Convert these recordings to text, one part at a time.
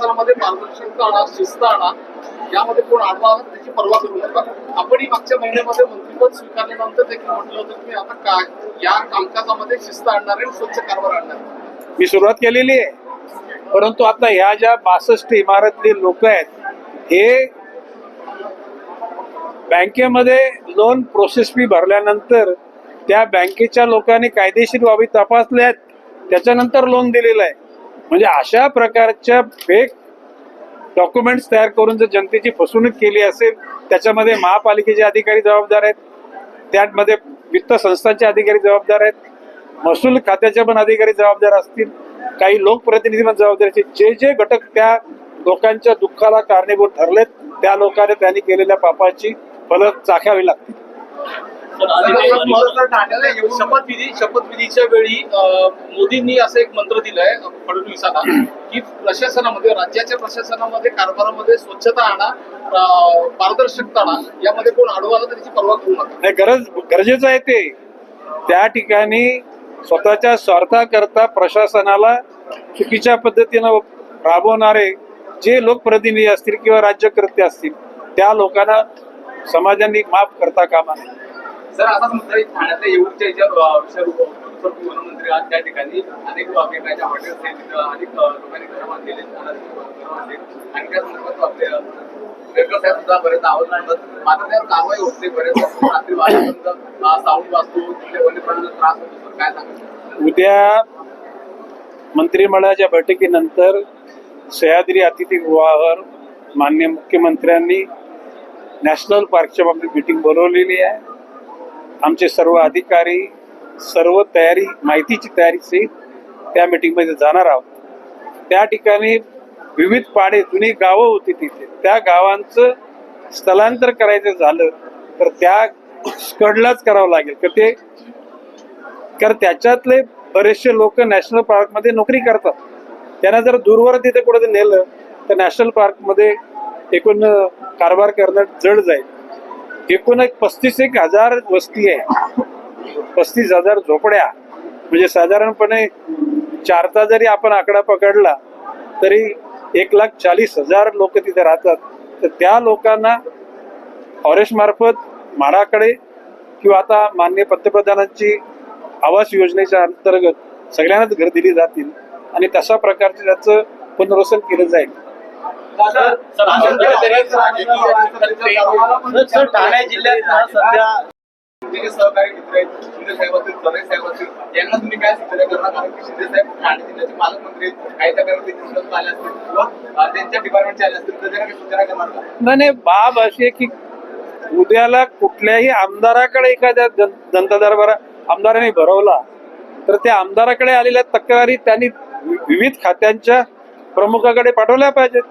प्रशासनामध्ये पारदर्शकता आणा शिस्त आणा यामध्ये कोण आडवा त्याची पर्वा करू नका. आपणही मागच्या महिन्यामध्ये मंत्रीपद स्वीकारल्यानंतर देखील म्हटलं होतं की आता काय? या कामकाजामध्ये शिस्त आणणार आणि स्वच्छ कारभार आणणार. मी सुरुवात केलेली आहे. परंतु आता ह्या ज्या बासष्ट इमारतले लोक आहेत हे बँकेमध्ये लोन प्रोसेस फी भरल्यानंतर त्या बँकेच्या लोकांनी कायदेशीर बाबी तपासल्या त्याच्यानंतर लोन दिलेलं आहे. म्हणजे अशा प्रकारच्या फेक डॉक्युमेंट्स तयार करून जर जनतेची फसवणूक केली असेल त्याच्यामध्ये महापालिकेचे अधिकारी जबाबदार आहेत त्यामध्ये वित्त संस्थांचे अधिकारी जबाबदार आहेत महसूल खात्याचे पण अधिकारी जबाबदार असतील काही लोकप्रतिनिधी पण जबाबदार असतील जे जे घटक त्या लोकांच्या दुःखाला कारणीभूत ठरलेत त्या लोकांनी त्यांनी केलेल्या पापाची फलक चाखावी लागतील. शपथविधी शपथविधीच्या वेळी मोदींनी असं एक मंत्र दिलंय फडणवीसांना की प्रशासनामध्ये राज्याच्या प्रशासनामध्ये कारभारामध्ये स्वच्छता आणा पारदर्शकता आणा यामध्ये कोण आला तर त्याची पर्वा करू नका. नाही गरज गरजेचं आहे ते. त्या ठिकाणी स्वतःच्या स्वार्थाकरता प्रशासनाला चुकीच्या पद्धतीनं राबवणारे जे लोकप्रतिनिधी असतील किंवा राज्यकर्ते असतील त्या लोकांना समाजाने माफ करता कामा नये. सर असाच मुद्दा आहे, ठाण्यातल्या येऊरच्या याच्यावर विषयावर उपमुख्यमंत्री आज त्या ठिकाणी अनेक वेगवेगळ्या हॉटेल्स आहेत तिथं अनेक लोकांनी घरं बांधलेले आणि त्या संदर्भात आपले साहेब सुद्धा बरेच आवाज मांडतात मात्र त्यावर कारवाई होते बरेच रात्री वाजता साऊंड वाजतो त्रास होतो. काय उद्या मंत्रिमंडळाच्या बैठकीनंतर सह्याद्री अतिथीगृहावर मान्य मुख्यमंत्र्यांनी नॅशनल पार्कच्या बाबतीत मिटिंग बोलवलेली आहे. आमचे सर्व अधिकारी सर्व तयारी माहितीची तयारी सहित त्या मिटिंगमध्ये जाणार आहोत. त्या ठिकाणी विविध पाडे जुनी गावं होती तिथे. त्या गावांचं स्थलांतर करायचं झालं तर त्या कडलाच करावं लागेल. तर ते कारण त्याच्यातले बरेचसे लोक नॅशनल पार्कमध्ये नोकरी करतात. त्यांना जर दूरवर तिथे कुठे नेलं तर नॅशनल पार्कमध्ये एकूण कारभार करणं जड जाईल. एकूण एक पस्तीस एक हजार वस्ती आहे. पस्तीस हजार झोपड्या. म्हणजे साधारणपणे चारचा जरी आपण आकडा पकडला तरी एक लाख चाळीस हजार लोक तिथे राहतात. तर त्या लोकांना फॉरेस्ट मार्फत म्हाडाकडे किंवा आता मान्य पंतप्रधानांची आवास योजनेच्या अंतर्गत सगळ्यांनाच घर दिली जातील आणि तशा प्रकारचे त्याचं पुनर्वसन केलं जाईल. सर, सर, सर ठाणे जिल्ह्यात ना सध्या तुमचे जे सहकारी मित्र आहेत शिंदे साहेब असतील चले साहेब असतील यांना तुम्ही काय सूचना करणार कारण की शिंदे साहेब ठाणे जिल्ह्याचे पालकमंत्री आहेत काही त्या करत देखील सुद्धा आले असतील किंवा अ, त्यांच्या डिपार्टमेंटचे आले असतील तर त्यांना काही सूचना करणार का नाही नाही, बाब अशी आहे की उद्याला कुठल्याही आमदाराकडे एखाद्या जन- जनता दरबार आमदाराने भरवला तर त्या आमदाराकडे आलेल्या तक्रारी त्यांनी विविध खात्यांच्या प्रमुखाकडे पाठवल्या पाहिजेत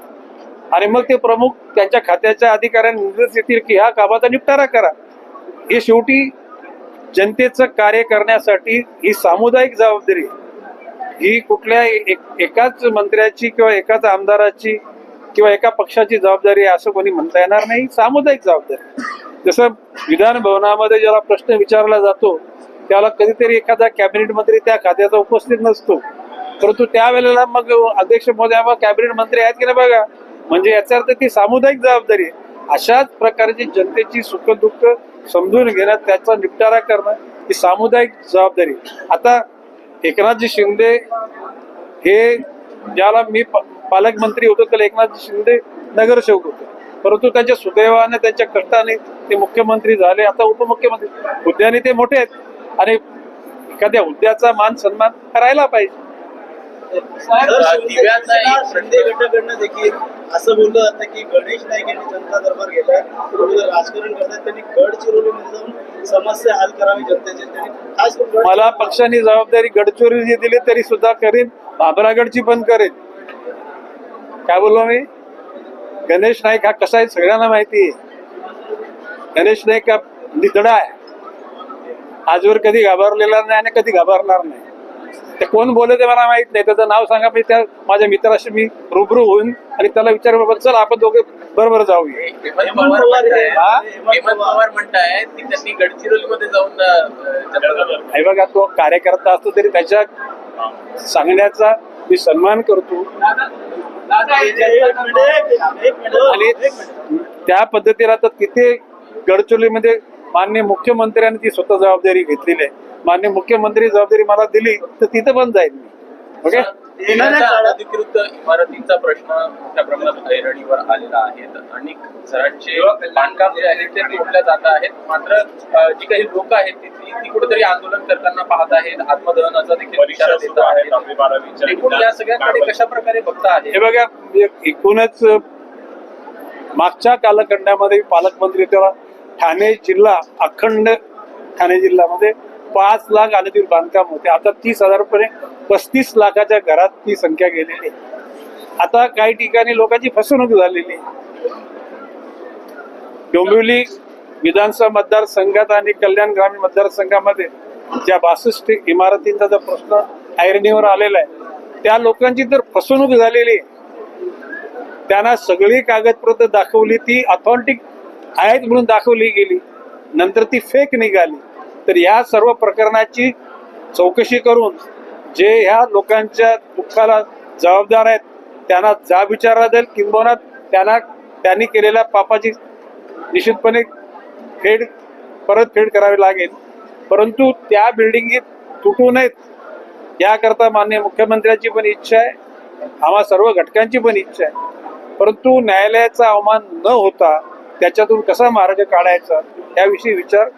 आणि मग ते प्रमुख त्यांच्या खात्याच्या अधिकाऱ्यांना निर्देश देतील की ह्या कामाचा निपटारा करा. हे शेवटी जनतेचं कार्य करण्यासाठी ही सामुदायिक जबाबदारी ही कुठल्या एक- एकाच मंत्र्याची किंवा एकाच आमदाराची किंवा एका पक्षाची जबाबदारी आहे असं कोणी म्हणता येणार नाही. सामुदायिक जबाबदारी जसं विधान भवनामध्ये ज्याला प्रश्न विचारला जातो त्याला कधीतरी एखादा कॅबिनेट मंत्री त्या खात्याचा उपस्थित नसतो. परंतु त्यावेळेला मग अध्यक्ष महोदय कॅबिनेट मंत्री आहेत की नाही बघा? म्हणजे याचा अर्थ ती सामुदायिक जबाबदारी आहे. अशाच प्रकारची जनतेची सुखदुःख समजून घेणं त्याचा निपटारा करणं ही सामुदायिक जबाबदारी आता एकनाथजी शिंदे हे ज्याला मी पालकमंत्री होतो त्याला एकनाथ शिंदे नगरसेवक होते. परंतु त्यांच्या सुदैवाने त्यांच्या कष्टाने ते मुख्यमंत्री झाले आता उपमुख्यमंत्री. हुद्द्याने ते मोठे आहेत. आणि एखाद्या हुद्द्याचा मान सन्मान करायला पाहिजे. सर शिवसेना शिंदे गटाकडनं देखील असं बोललं जातं की गणेश नाईक यांनी जनता दरबार विरोधी राजकारण करतात त्यांनी गडचिरोलीमध्ये जाऊन समस्या हल करावी जनतेचे. त्यांनी मला पक्षाने जबाबदारी गडचोरी दिली तरी सुद्धा करेन भाबरागडची पण करेन. काय बोललो मी? गणेश नाईक हा कसा आहे सगळ्यांना माहिती आहे. गणेश नाईक हा निधडा आहे. आजवर कधी घाबरलेला नाही आणि कधी घाबरणार नाही. ते कोण बोलले ते मला माहीत नाही. त्याचं नाव सांगा मी त्या माझ्या मित्राशी मी रूबरू होईन आणि त्याला विचार बाबा चल आपण दोघे बरोबर जाऊया. हेमंत हेमंत पवार पवार म्हणतायत-? हेमंत पवार म्हणतायत की त्यांनी गडचिरोलीमध्ये जाऊन अ, जनता दरबार हे बघा तो कार्यकर्ता असतो तरी त्याच्या सांगण्याचा मी सन्मान करतो. दादा एक मिनिट, एक मिनिट, आणि. त्या पद्धतीने आता तिथे गडचिरोलीमध्ये मान्य मुख्यमंत्र्यांनी ती स्वतः जबाबदारी घेतलेली आहे. मान्य मुख्यमंत्री जबाबदारी मला दिली तर तिथं पण जाईल मी. ओके अनधिकृत इमारतींचा प्रश्न मोठ्या प्रमाणात ऐरणीवर आलेला आहे. अनेक घरांचे बांधकाम जे आहे. ते तोडल्या जात आहेत. मात्र जी काही लोक आहेत ती ती- कुठेतरी आंदोलन करताना पाहत आहेत. आत्मदहनाचा देखील इशारा देत आहेत एकूण या सगळ्यांकडे कशा प्रकारे बघता आहे? हे बघा एक- एकूणच मागच्या कालखंडामध्ये पालकमंत्री तेव्हा ठाणे जिल्हा अखंड ठाणे जिल्ह्यामध्ये पाच लाख आल्यातील बांधकाम होते आता तीस हजारपर्यंत पस्तीस लाखाच्या घरात ती संख्या गेलेली आहे. आता काही ठिकाणी लोकांची फसवणूक झालेली आहे. डोंबिवली विधानसभा मतदारसंघात आणि कल्याण ग्रामीण मतदारसंघामध्ये ज्या बासष्ट इमारतींचा जो प्रश्न ऐरणीवर आलेला आहे त्या लोकांची जर फसवणूक झालेली आहे. त्यांना सगळी कागदपत्र दाखवली ती ऑथॉन्टिक आहेत म्हणून दाखवली गेली. नंतर ती फेक निघाली. तर या सर्व प्रकरणाची चौकशी करून जे ह्या लोकांच्या दुःखाला जबाबदार आहेत त्यांना जा विचारला जाईल किंबहुना त्यांना त्यांनी केलेल्या पापाची निश्चितपणे फेड परतफेड करावी लागेल. परंतु त्या बिल्डिंगी तुटू नयेत याकरता मान्य मुख्यमंत्र्यांची पण इच्छा आहे आम्हा सर्व घटकांची पण इच्छा आहे. परंतु न्यायालयाचा अवमान न होता त्याच्यातून कसा मार्ग काढायचा याविषयी विचार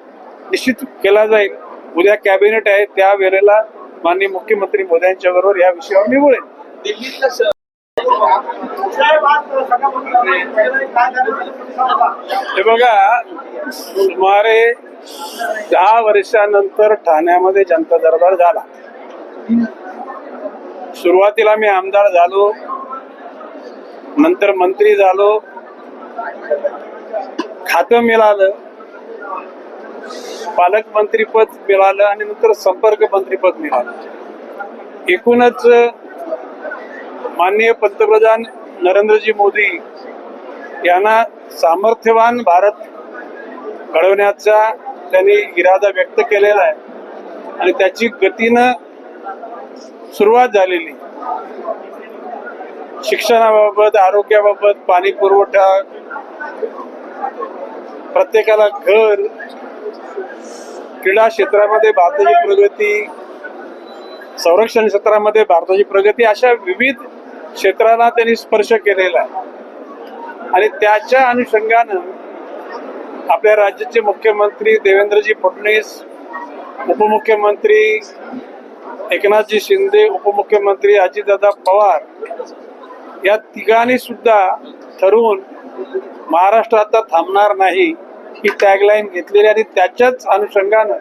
निश्चित केला जाईल उद्या कॅबिनेट आहे त्या वेळेला माननीय मुख्यमंत्री मोदयांच्या बरोबर या विषयावर मी बोलेन. हे बघा सुमारे दहा वर्षानंतर ठाण्यामध्ये जनता दरबार झाला सुरुवातीला मी आमदार झालो नंतर मंत्री झालो खातं मिळालं पालकमंत्रीपद मिळालं आणि नंतर संपर्क मंत्रीपद मिळालं. एकूणच माननीय पंतप्रधान नरेंद्रजी मोदी यांना सामर्थ्यवान भारत घडवण्याचा त्यांनी इरादा व्यक्त केलेला आहे. आणि त्याची गतीनं सुरुवात झालेली. शिक्षणाबाबत आरोग्याबाबत पाणी पुरवठा प्रत्येकाला घर क्रीडा क्षेत्रामध्ये भारताची प्रगती संरक्षण क्षेत्रामध्ये भारताची प्रगती अशा विविध क्षेत्रांना त्यांनी स्पर्श केलेला आहे. आणि त्याच्या अनुषंगानं आपल्या राज्याचे मुख्यमंत्री देवेंद्रजी फडणवीस उपमुख्यमंत्री एकनाथजी शिंदे उपमुख्यमंत्री अजितदादा पवार या तिघांनी सुद्धा ठरवून महाराष्ट्र आता थांबणार नाही. ही टॅगलाईन घेतलेली आणि त्याच्याच अनुषंगानं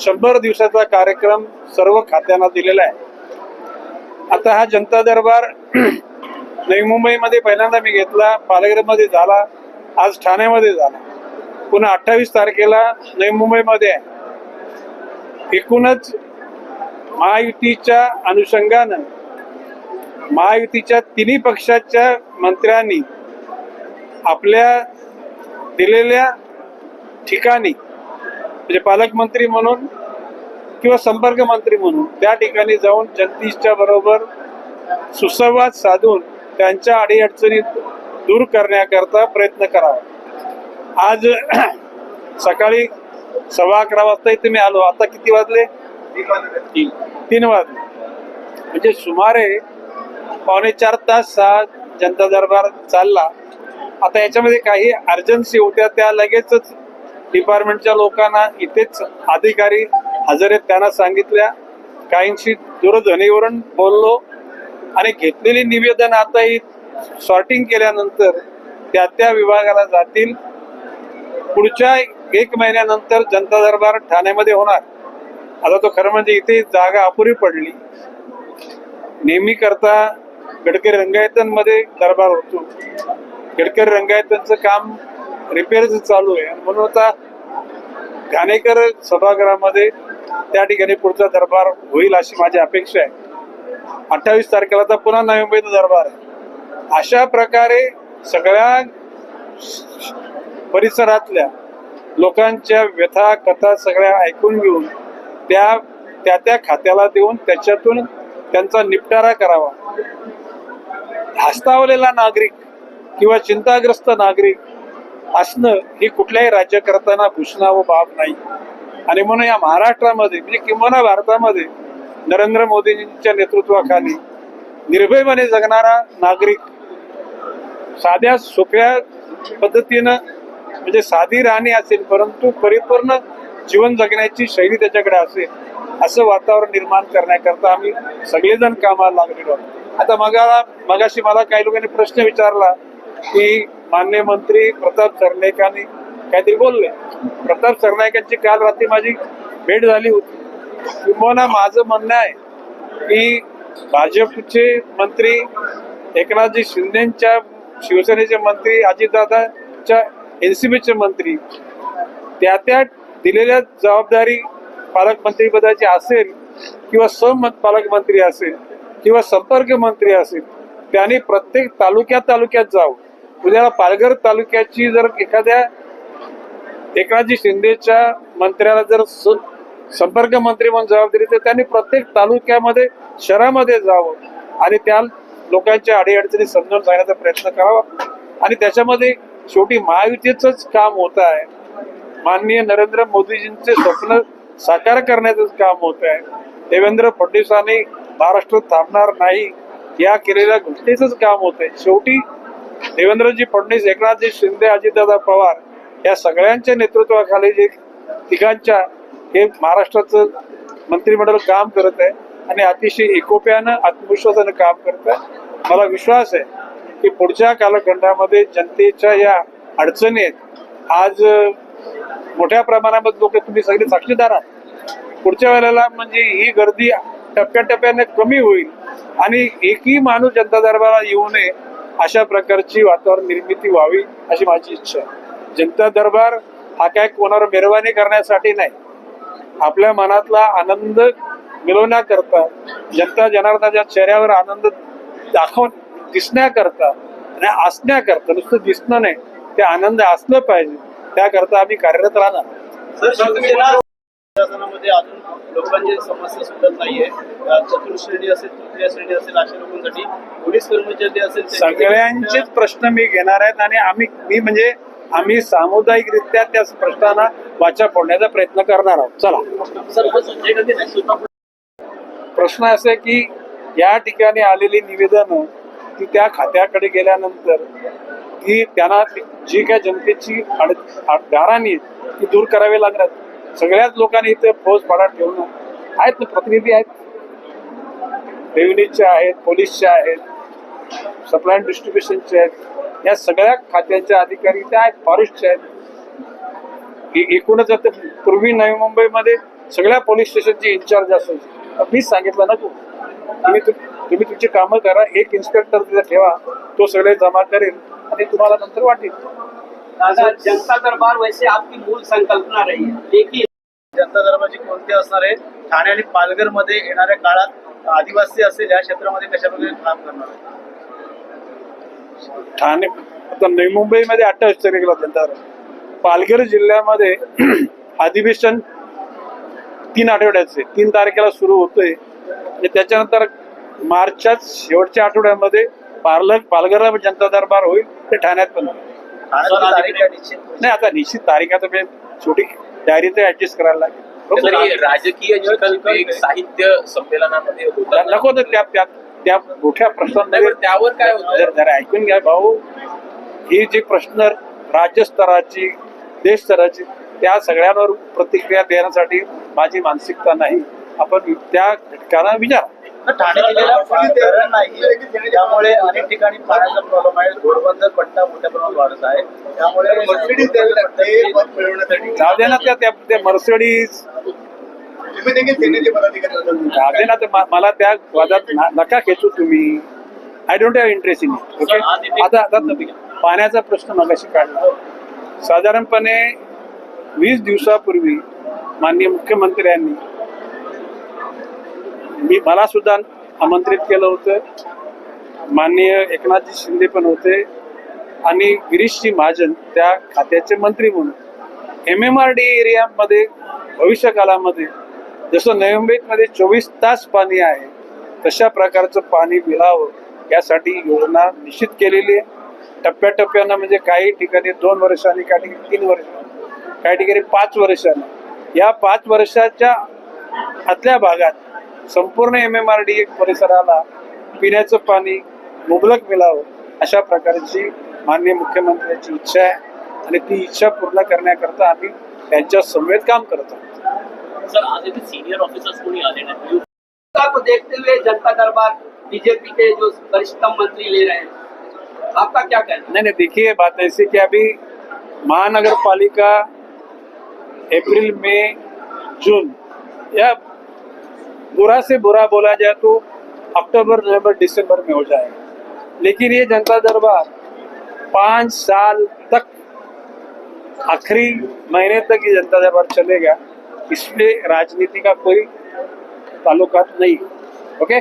शंभर दिवसाचा कार्यक्रम सर्व खात्यांना दिलेला आहे. आता हा जनता दरबार नवी मुंबईमध्ये पहिल्यांदा मी घेतला पालघरमध्ये झाला आज ठाण्यामध्ये झाला. पुन्हा अठ्ठावीस तारखेला नवी मुंबईमध्ये आहे. एकूणच महायुतीच्या अनुषंगानं महायुतीच्या तिन्ही पक्षाच्या मंत्र्यांनी आपल्या दिलेल्या ठिकाणी म्हणजे पालकमंत्री म्हणून किंवा संपर्क मंत्री म्हणून त्या ठिकाणी जाऊन जनतेच्या बरोबर सुसंवाद साधून त्यांच्या अडीअडचणी दूर करण्याकरता प्रयत्न करावा आज सकाळी सव्वा अकरा वाजता इथे मी आलो. आता किती वाजले? तीन वाजले. म्हणजे सुमारे पावणे चार तास हा जनता दरबार चालला. आता याच्यामध्ये काही अर्जन्सी होत्या त्या लगेचच डिपार्टमेंटच्या लोकांना इथेच अधिकारी हजर आहेत त्यांना सांगितल्या. काहींशी दूरध्वनीवरून बोललो आणि घेतलेली निवेदन आता ही सॉर्टिंग केल्यानंतर त्या त्या विभागाला जातील. पुढच्या एक महिन्यानंतर जनता दरबार ठाण्यामध्ये होणार. आता तो खरं म्हणजे इथे जागा अपुरी पडली. नेहमी करता गडकरी रंगायतांमध्ये दरबार होतो. गडकरी रंगायतनचं काम रिपेअर चालू आहे. आणि म्हणून आता घाणेकर सभागृहामध्ये त्या ठिकाणी पुढचा दरबार होईल अशी माझी अपेक्षा आहे. अठ्ठावीस तारखेला तर पुन्हा नवी मुंबईचा दरबार आहे. अशा प्रकारे सगळ्या परिसरातल्या लोकांच्या व्यथा कथा सगळ्या ऐकून घेऊन त्या त्या त्या खात्याला देऊन त्याच्यातून त्यांचा निपटारा करावा. धास्तावलेला नागरिक किंवा चिंताग्रस्त नागरिक असणं ही कुठल्याही राज्यकर्त्यांना भूषणावं बाब नाही. आणि म्हणून या महाराष्ट्रामध्ये म्हणजे किंवा भारतामध्ये नरेंद्र मोदींच्या नेतृत्वाखाली निर्भयपणे जगणारा नागरिक साध्या सोप्या पद्धतीनं म्हणजे साधी राहणी असेल परंतु परिपूर्ण जीवन जगण्याची शैली त्याच्याकडे असेल असं वातावरण निर्माण करण्याकरता आम्ही सगळेजण कामाला लागलेलो आहोत. आता मगाला मगाशी मला काही लोकांनी प्रश्न विचारला की मान्य मंत्री प्रताप सरनाईकांनी काहीतरी बोलले. प्रताप सरनाईकांची काल रात्री माझी भेट झाली होती. किंबहुना माझं म्हणणं आहे की भाजपचे मंत्री एकनाथजी शिंदेच्या शिवसेनेचे मंत्री अजितदादाच्या एनसीबीचे मंत्री त्या त्या दिलेल्या जबाबदारी पालकमंत्रीपदाची असेल किंवा सहमत पालकमंत्री असेल किंवा संपर्क मंत्री असेल त्यांनी प्रत्येक तालुक्यात तालुक्यात जावं. उद्याला पालघर तालुक्याची जर एखाद्या एकनाथजी शिंदेच्या मंत्र्याला जर संपर्क मंत्री म्हणून जबाबदारी तर त्यांनी प्रत्येक तालुक्यामध्ये शहरामध्ये जावं आणि त्या लोकांच्या अडीअडचणी समजून सांगण्याचा प्रयत्न करावा. आणि त्याच्यामध्ये शेवटी महायुतीच काम होत आहे. माननीय नरेंद्र मोदीजींचे स्वप्न साकार करण्याचं काम होत आहे. देवेंद्र फडणवीसांनी महाराष्ट्र थांबणार नाही या केलेल्या घटनेच काम होत आहे. शेवटी देवेंद्रजी फडणवीस एकनाथजी शिंदे अजितदादा पवार या सगळ्यांच्या नेतृत्वाखाली जे तिघांच्या हे महाराष्ट्राचं मंत्रिमंडळ काम करत आहे आणि अतिशय एकोप्यानं आत्मविश्वासानं काम करत आहे. मला विश्वास आहे की पुढच्या कालखंडामध्ये जनतेच्या या अडचणीत आज मोठ्या प्रमाणामध्ये लोक तुम्ही सगळे साक्षीदार आहात. पुढच्या वेळेला म्हणजे ही गर्दी टप्प्याटप्प्याने कमी होईल आणि एकही माणूस जनता दरबारात येऊ नये अशा प्रकारची वातावरण निर्मिती व्हावी अशी माझी इच्छा आहे. जनता दरबार हा काय कोणावर मेहरबानी करण्यासाठी नाही. आपल्या मनातला आनंद मिळवण्याकरता जनता जनार्दनाच्या चेहऱ्यावर आनंद दाखव दिसण्याकरता आणि असण्याकरता नुसतं दिसणं नाही ते आनंद असलं पाहिजे त्याकरता आम्ही कार्यरत राहणार. प्रशासनामध्ये अजून लोकांची समस्या सुटत नाहीये. चतुर्श्रेणी असेल तृतीय श्रेणी असेल अशा लोकांसाठी पोलीस कर्मचारी असेल सगळ्यांचेच प्रश्न मी घेणार आहेत आणि आम्ही मी म्हणजे आम्ही सामुदायिकरित्या त्या प्रश्नांना वाचा फोडण्याचा प्रयत्न करणार आहोत. चला. प्रश्न असा आहे की या ठिकाणी आलेली निवेदनं ती त्या खात्याकडे गेल्यानंतर ती त्यांना जी काय जनतेची आहे, ती दूर करावी लागणार सगळ्याच लोकांनी इथे फौज पाडा ठेवणं आहेत ना प्रतिनिधी आहेत. रेव्हन्यूचे आहेत पोलीसचे आहेत सप्लाय अँड डिस्ट्रीब्युशनचे आहेत. या सगळ्या खात्याच्या अधिकारी त्या आहेत फॉरेस्टचे आहेत. एकूणच आता पूर्वी नवी मुंबईमध्ये सगळ्या पोलीस स्टेशनचे इन्चार्ज असायचे. मीच सांगितलं ना तू. तुम्ही तुम्ही तुमची कामं करा एक इन्स्पेक्टर तिथे ठेवा तो सगळे जमा करेल आणि तुम्हाला नंतर वाटेल. दादा जनता दरबार वैसे आपकी मूल संकल्पना रही है। लेकिन जनता दरबारची कोणती असणार आहे ठाणे आणि पालघरमध्ये येणाऱ्या काळात आदिवासी असेल या क्षेत्रामध्ये कशा प्रकारे काम करणार आहे ठाणे आता नवी मुंबईमध्ये अठ्ठावीस तारखेला जनता पालघर जिल्ह्यामध्ये अधिवेशन तीन आठवड्याचे तीन तारखेला सुरू होतोय. आणि त्याच्यानंतर मार्चच्याच शेवटच्या आठवड्यामध्ये पार्ल पालघरला जनता दरबार होईल ते ठाण्यात पण होईल. नाही? आता निश्चित तारीख आता मी छोटी डायरी तर ऍडजस्ट करायला लागेल. राजकीय साहित्य संमेलनामध्ये नको तर त्या त्या त्या मोठ्या नाही, प्रश्नांमध्ये त्यावर काय होतं? जर ऐकून घ्या भाऊ. ही जी प्रश्न राज्य स्तराची देश स्तराची त्या सगळ्यांवर प्रतिक्रिया देण्यासाठी माझी मानसिकता नाही. आपण त्या घटकांना विचारा. ठाणे जिल्ह्याला पाणी धरण नाही त्यामुळे अनेक ठिकाणी पाण्याचा प्रॉब्लेम आहे. घोडबंदर पट्टा मोठ्या प्रमाणात वाढत आहे. त्यामुळे जाऊ दे ना त्या त्या त्या मर्सडीज. जाऊ दे ना ते म- मला त्या वादात नका खेचू तुम्ही. I don't have interest in okay आता आता पाण्याचा प्रश्न मगाशी काढला. साधारणपणे वीस दिवसापूर्वी माननीय मुख्यमंत्र्यांनी मी मला सुद्धा आमंत्रित केलं होतं. माननीय एकनाथजी शिंदे पण होते. आणि गिरीशजी महाजन त्या खात्याचे मंत्री म्हणून एम एम आर डी एरियामध्ये भविष्यकालामध्ये जसं नवी मुंबईमध्ये चोवीस तास पाणी आहे तशा प्रकारचं पाणी मिळावं यासाठी योजना निश्चित केलेली आहे. टप्प्याटप्प्यानं म्हणजे काही ठिकाणी दोन वर्षांनी काही ठिकाणी तीन वर्ष काही ठिकाणी पाच वर्षांनी. या पाच वर्षाच्या आतल्या भागात संपूर्ण एम एम आर डी परिसराला पिण्याचं पाणी मुबलक मिळावं अशा प्रकारची माननीय मुख्यमंत्र्यांची इच्छा आहे. आणि ती इच्छा पूर्ण करण्याकरता आम्ही त्यांच्या समवेत काम करत आहोत. सर आज इथे सिनियर ऑफिसर्स कोणी आले नाही जनता को देखते हुए जनता दरबार बीजेपी के जो वरिष्ठतम मंत्री ले रहे हैं। आपका क्या कहना है? नहीं नहीं देखिए बात ऐसी कि अभी महानगर पालिका अप्रैल मई जून या बुरा से बुरा बोला जाए तो अक्टूबर, नवंबर, दिसंबर में हो जाएगा। लेकिन ये जनता दरबार पाँच साल तक, आखिरी महीने तक ये जनता दरबार चलेगा इसमें राजनीति का कोई ताल्लुकात नहीं ओके?